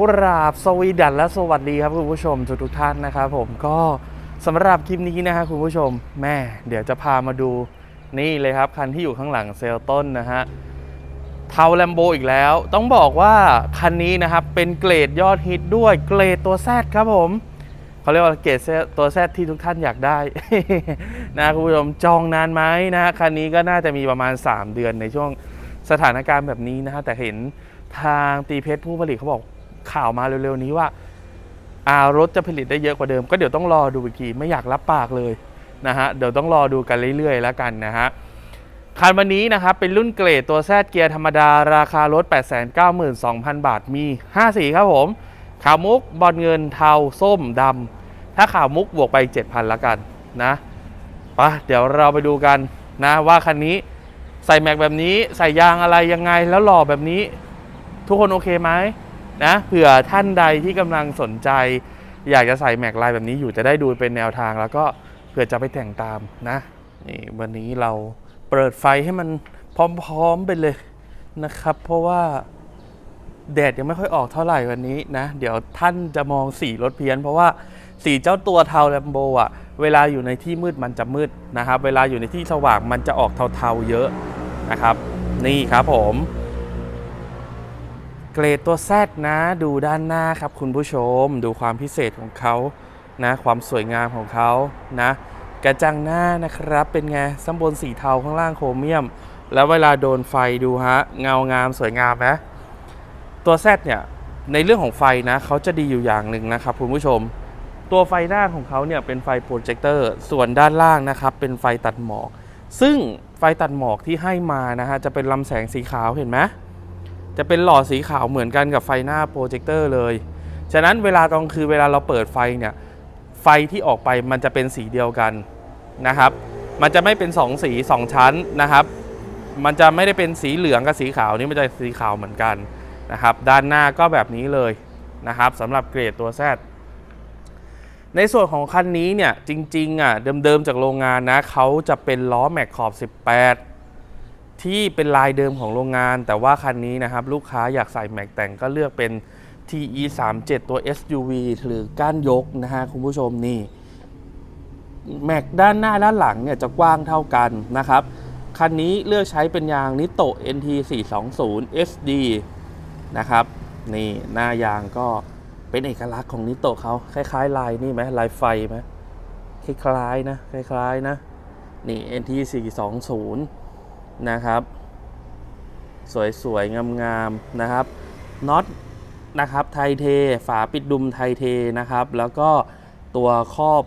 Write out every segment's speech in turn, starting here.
กราบสวีดันและสวัสดีครับคุณผู้ชมทุกทุกท่านนะครับผมก็สำหรับคลิปนี้นะฮะคุณผู้ชมแม่เดี๋ยวจะพามาดูนี่เลยครับ คันที่อยู่ข้างหลังเซลต้นนะฮะเทาแลมโบอีกแล้ว ต้องบอกว่าคันนี้นะครับเป็นเกรดยอดฮิตด้วยเกรดตัวแซดครับผมเขาเรียกว่าเกรดตัวแซดที่ทุกท่านอยากได้นะคุณผู้ชมจองนานไหมนะฮะคันนี้ก็น่าจะมีประมาณ 3 เดือนในช่วงสถานการณ์แบบนี้นะฮะแต่เห็นทางตีเพชรผู้ผลิตเขาบอก ข่าวมาเร็วๆนี้ว่าอารถจะผลิตได้เยอะกว่าเดิม ก็เดี๋ยวต้องรอดูอีกทีไม่อยากรับปากเลยนะฮะเดี๋ยวต้องรอดูกันเรื่อยๆ แล้วกันนะฮะคันวันนี้นะครับเป็นรุ่นเกรดตัวแซดเกียร์ธรรมดาราคารถ 892,000 บาทมี 5 สีครับผมขาวมุกบอลเงินเทาส้มดำถ้าขาวมุกบวกไป 7,000ล้วกันนะปะเดี๋ยวเราไปดูกันนะว่าคันนี้ใส่แม็กแบบนี้ใส่ยางอะไรยังไงแล้วหล่อแบบนี้ ทุกคนโอเคไหม นะเผื่อท่านใดที่กำลังสนใจ อยากจะใส่แม็กลายแบบนี้อยู่จะได้ดูเป็นแนวทาง แล้วก็เผื่อจะไปแต่งตามนะนี่วันนี้เราเปิดไฟให้มันพร้อมๆไปเลยนะครับ เพราะว่าแดดยังไม่ค่อยออกเท่าไหร่วันนี้นะ เดี๋ยวท่านจะมองสีรถเพี้ยน เพราะว่าสีเจ้าตัวเทาแลมโบอะเวลาอยู่ในที่มืดมันจะมืดนะครับ เวลาอยู่ในที่สว่างมันจะออกเทาๆเยอะนะครับ นี่ครับผม เกรดตัว Z นะ ดูด้านหน้าครับคุณผู้ชม ดูความพิเศษของเขานะ ความสวยงามของเขานะ กระจังหน้านะครับ เป็นไงซ้ำบนสีเทาข้างล่างโครเมียม แล้วเวลาโดนไฟดูฮะ เงางามสวยงามนะ ตัว Z เนี่ย ในเรื่องของไฟนะ เขาจะดีอยู่อย่างหนึ่งนะครับคุณผู้ชม ตัวไฟหน้าของเขาเนี่ยเป็นไฟโปรเจคเตอร์ ส่วนด้านล่างนะครับ เป็นไฟตัดหมอก ซึ่งไฟตัดหมอกที่ให้มานะฮะ จะเป็นลำแสงสีขาวเห็นไหม จะเป็นหลอดสีขาวเหมือนกันกับไฟหน้าโปรเจคเตอร์เลย ฉะนั้นเวลาตอนคือเวลาเราเปิดไฟเนี่ย ไฟที่ออกไปมันจะเป็นสีเดียวกันนะครับ มันจะไม่เป็น 2 สี 2 ชั้นนะครับ มันจะไม่ได้เป็นสีเหลืองกับสีขาวนี่มันจะสีขาวเหมือนกันนะครับ ด้านหน้าก็แบบนี้เลยนะครับสำหรับเกรดตัว Z ในส่วนของคันนี้เนี่ยจริงๆอะเดิมๆจากโรงงานนะเขาจะเป็นล้อแม็กขอบ 18 ที่เป็นลายเดิมของโรงงาน แต่ว่าคันนี้นะครับ ลูกค้าอยากใส่แม็กแต่งก็เลือกเป็น TE 3 7ตัว SUV หรือก้านยกนะฮะคุณผู้ชมนี่แม็กด้านหน้าด้านหลังเนี่ยจะกว้างเท่ากันนะครับ คันนี้เลือกใช้เป็นยางนิโต NT 420 SD นะครับนี่หน้ายางก็เป็นเอกลักษณ์ของนิโตเขาคล้ายๆ ลายนี่ไหมลายไฟไหมคล้ายๆนะคล้ายๆนะนี่ NT 420 นะครับ สวยๆ งามๆนะครับน็อตนะครับไทเท ฝาปิดดุมไทเทนะครับ แล้วก็ตัวครอบ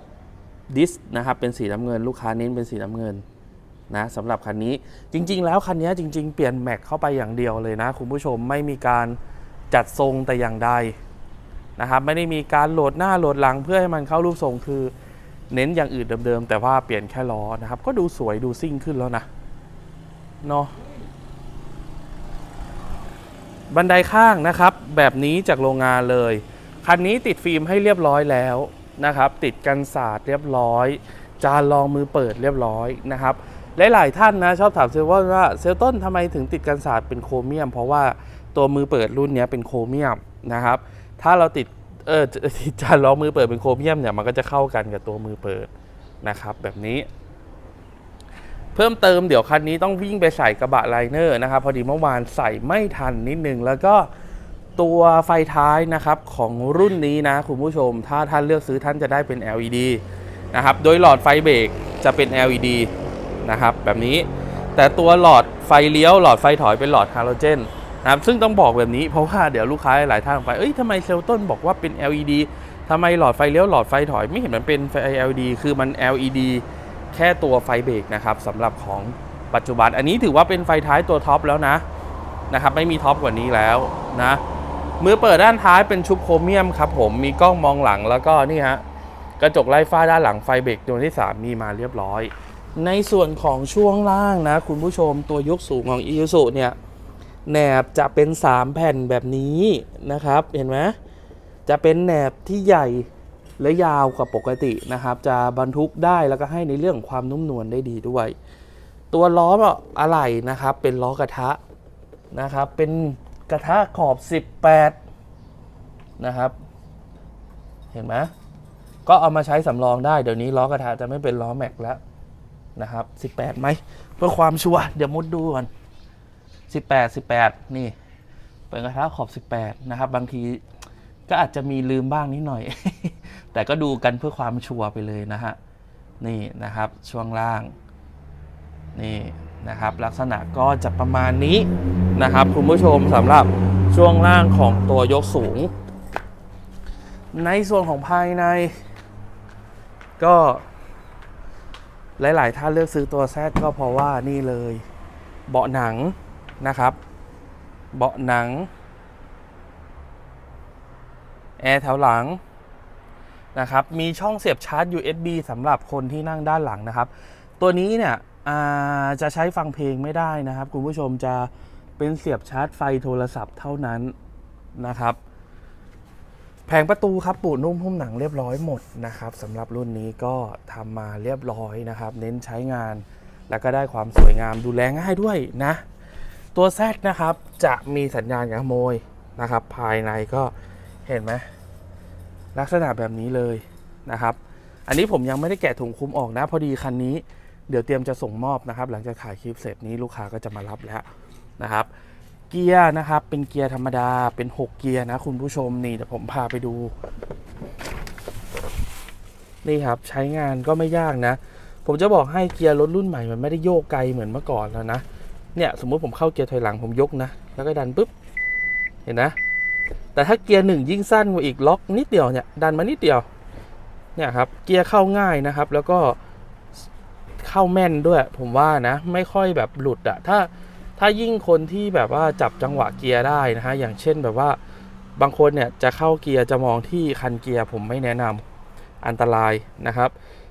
ดิสนะครับเป็นสีน้ำเงิน ลูกค้าเน้นเป็นสีน้ำเงินนะสำหรับคันนี้จริง ๆ แล้วคันนี้จริง ๆ เปลี่ยนแม็กเข้าไปอย่างเดียวเลยนะคุณผู้ชมไม่มีการจัดทรงแต่อย่างใดนะครับไม่ได้มีการโหลดหน้าโหลดหลังเพื่อให้มันเข้ารูปทรงคือ เน้นอย่างอื่นเดิมๆแต่ว่าเปลี่ยนแค่ล้อนะครับ ก็ดูสวยดูซิ่งขึ้นแล้วนะ เนาะบันไดข้างนะครับ แบบนี้จากโรงงานเลย คันนี้ติดฟิล์มให้เรียบร้อยแล้วนะครับ ติดกันศาสตร์เรียบร้อย จานรองมือเปิดเรียบร้อยนะครับหลาย ๆ ท่านนะชอบถามเซลว่าว่าเซลต้นทำไมถึงติดกันศาสตร์เป็นโครเมียม เพราะว่าตัวมือเปิดรุ่นนี้เป็นโครเมียมนะครับ ถ้าเราติดเออจานรองมือเปิดเป็นโครเมียมเนี่ยมันก็จะเข้ากันกับตัวมือเปิดนะครับ แบบนี้ เพิ่มเติมเดี๋ยวคันนี้ต้องวิ่งไปใส่กระบะไลเนอร์นะครับพอดีเมื่อวานใส่ไม่ทันนิดนึง แล้วก็ตัวไฟท้ายนะครับของรุ่นนี้นะคุณผู้ชม ถ้าท่านเลือกซื้อท่านจะได้เป็น LED นะครับโดยหลอดไฟเบรกจะเป็น LED นะครับแบบนี้แต่ตัวหลอดไฟเลี้ยวหลอดไฟถอยเป็นหลอดฮาโลเจนนะครับซึ่งต้องบอกแบบนี้เพราะว่าเดี๋ยวลูกค้าหลายท่านไปเอ้ยทำไมเซลต้นบอกว่าเป็น LED ทำไมหลอดไฟเลี้ยวหลอดไฟถอยไม่เห็นมันเป็นไฟ LED คือมัน LED แค่ตัวไฟเบรกนะครับสำหรับของปัจจุบัน อันนี้ถือว่าเป็นไฟท้ายตัวท็อปแล้วนะนะครับไม่มีท็อปกว่านี้แล้วนะมือเปิดด้านท้ายเป็นชุบโครเมียมครับผมมีกล้องมองหลังแล้วก็นี่ฮะกระจกไล่ฟ้าด้านหลังไฟเบรกตัวที่ 3 มีมาเรียบร้อย ในส่วนของช่วงล่างนะ คุณผู้ชมตัวยกสูงของ i ี s u เนี่ยแหนบจะเป็น 3 แผ่นแบบนี้นะครับ เห็นไหมจะเป็นแหนบที่ใหญ่ และยาวกว่าปกตินะครับ จะบรรทุกได้แล้วก็ให้ในเรื่องความนุ่มนวลได้ดีด้วย ตัวล้ออะไหล่นะครับ เป็นล้อกระทะนะครับ เป็นกระทะขอบ 18 นะครับ เห็นไหมก็เอามาใช้สำรองได้เดี๋ยวนี้ล้อกระทะจะไม่เป็นล้อแม็กแล้วนะครับ 18ไหมเพื่อความชัวร์เดี๋ยวมุดดูก่อน 18 18 นี่ เป็นกระทะขอบ 18 นะครับ บางทีก็อาจจะมีลืมบ้างนิดหน่อย แต่ก็ดูกันเพื่อความชัวร์ไปเลยนะฮะ นี่นะครับช่วงล่าง นี่นะครับลักษณะก็จะประมาณนี้นะครับคุณผู้ชมสำหรับช่วงล่างของตัวยกสูง ในส่วนของภายใน ก็หลาย ๆ ท่านเลือกซื้อตัวแซดก็เพราะว่านี่เลย เบาะหนังนะครับ เบาะหนัง แอร์แถวหลัง นะครับมีช่องเสียบชาร์จ USB สำหรับคนที่นั่งด้านหลังนะครับ ตัวนี้เนี่ยจะใช้ฟังเพลงไม่ได้นะครับ คุณผู้ชมจะเป็นเสียบชาร์จไฟโทรศัพท์เท่านั้นนะครับ แผงประตูครับปูนุ่มหุ้มหนังเรียบร้อยหมดนะครับสำหรับรุ่นนี้ก็ทำมาเรียบร้อยนะครับ เน้นใช้งานแล้วก็ได้ความสวยงามดูแลง่ายด้วยนะ ตัวแซดนะครับจะมีสัญญาณการขโมยนะครับ ภายในก็เห็นไหม ลักษณะแบบนี้เลยนะครับ อันนี้ผมยังไม่ได้แกะถุงคุมออกนะ พอดีคันนี้เดี๋ยวเตรียมจะส่งมอบนะครับ หลังจากถ่ายคลิปเสร็จนี้ลูกค้าก็จะมารับแล้วนะครับ เกียร์นะครับเป็นเกียร์ธรรมดาเป็น 6 เกียร์นะคุณผู้ชมนี่เดี๋ยวผมพาไปดู นี่ครับใช้งานก็ไม่ยากนะ ผมจะบอกให้เกียร์รถรุ่นใหม่มันไม่ได้โยกไกลเหมือนเมื่อก่อนแล้วนะเนี่ยสมมุติผมเข้าเกียร์ถอยหลังผมยกนะ แล้วก็ดันปุ๊บ เห็นนะ แต่ถ้าเกียร์หนึ่งยิ่งสั้นกว่าอีกล็อกนิดเดียวเนี่ยดันมานิดเดียวเนี่ยครับเกียร์เข้าง่ายนะครับ แล้วก็เข้าแม่นด้วย ผมว่านะ ไม่ค่อยแบบหลุดอะถ้าถ้ายิ่งคนที่แบบว่าจับจังหวะเกียร์ได้นะฮะอย่างเช่นแบบว่าบางคนเนี่ยจะเข้าเกียร์จะมองที่คันเกียร์ผมไม่แนะนำอันตรายนะครับ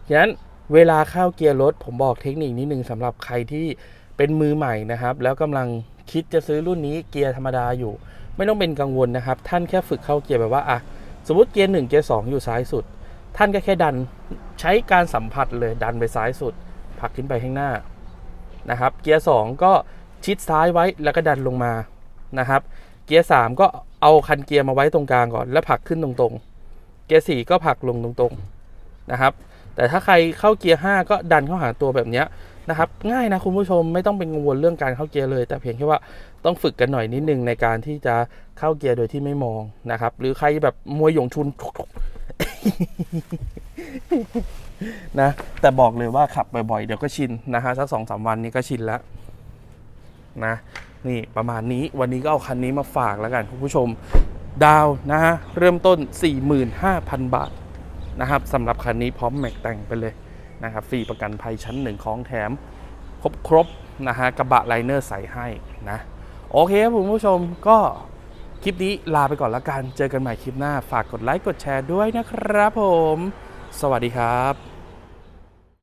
ฉะนั้นเวลาเข้าเกียร์รถ ผมบอกเทคนิคนิดนึงสำหรับใครที่เป็นมือใหม่นะครับ แล้วกำลังคิดจะซื้อรุ่นนี้เกียร์ธรรมดาอยู่ ไม่ต้องเป็นกังวลนะครับ ท่านแค่ฝึกเข้าเกียร์แบบว่าอะสมมติเกียร์หนึ่งเกียร์สองอยู่ซ้ายสุด ท่านก็แค่ดันใช้การสัมผัสเลยดันไปซ้ายสุดผลักขึ้นไปข้างหน้านะครับ เกียร์สองก็ชิดซ้ายไว้แล้วก็ดันลงมานะครับ เกียร์สามก็เอาคันเกียร์มาไว้ตรงกลางก่อน แล้วผลักขึ้นตรงๆ เกียร์สี่ก็ผลักลงตรงๆนะครับ แต่ถ้าใครเข้าเกียร์ห้าก็ดันเข้าหาตัวแบบเนี้ย นะครับง่ายนะคุณผู้ชมไม่ต้องเป็นกังวลเรื่องการเข้าเกียร์เลย แต่เพียงแค่ว่าต้องฝึกกันหน่อยนิดนึงในการที่จะเข้าเกียร์โดยที่ไม่มองนะครับหรือใครแบบมวยหยงชุนนะแต่บอกเลยว่าขับบ่อยๆ เดี๋ยวก็ชินนะฮะสักสองสามวันนี้ก็ชินแล้วนะนี่ประมาณนี้วันนี้ก็เอาคันนี้มาฝากแล้วกันคุณผู้ชมดาวนะฮะเริ่มต้น 45,000 บาทนะครับสำหรับคันนี้พร้อมแม็กแต่งไปเลย นะครับฟรีประกันภัยชั้นหนึ่งของแถม ครบครบนะฮะกระบะไลเนอร์ใส่ให้นะ โอเคครับคุณผู้ชมก็คลิปนี้ลาไปก่อนละกัน เจอกันใหม่คลิปหน้า ฝากกดไลค์กดแชร์ด้วยนะครับผม สวัสดีครับ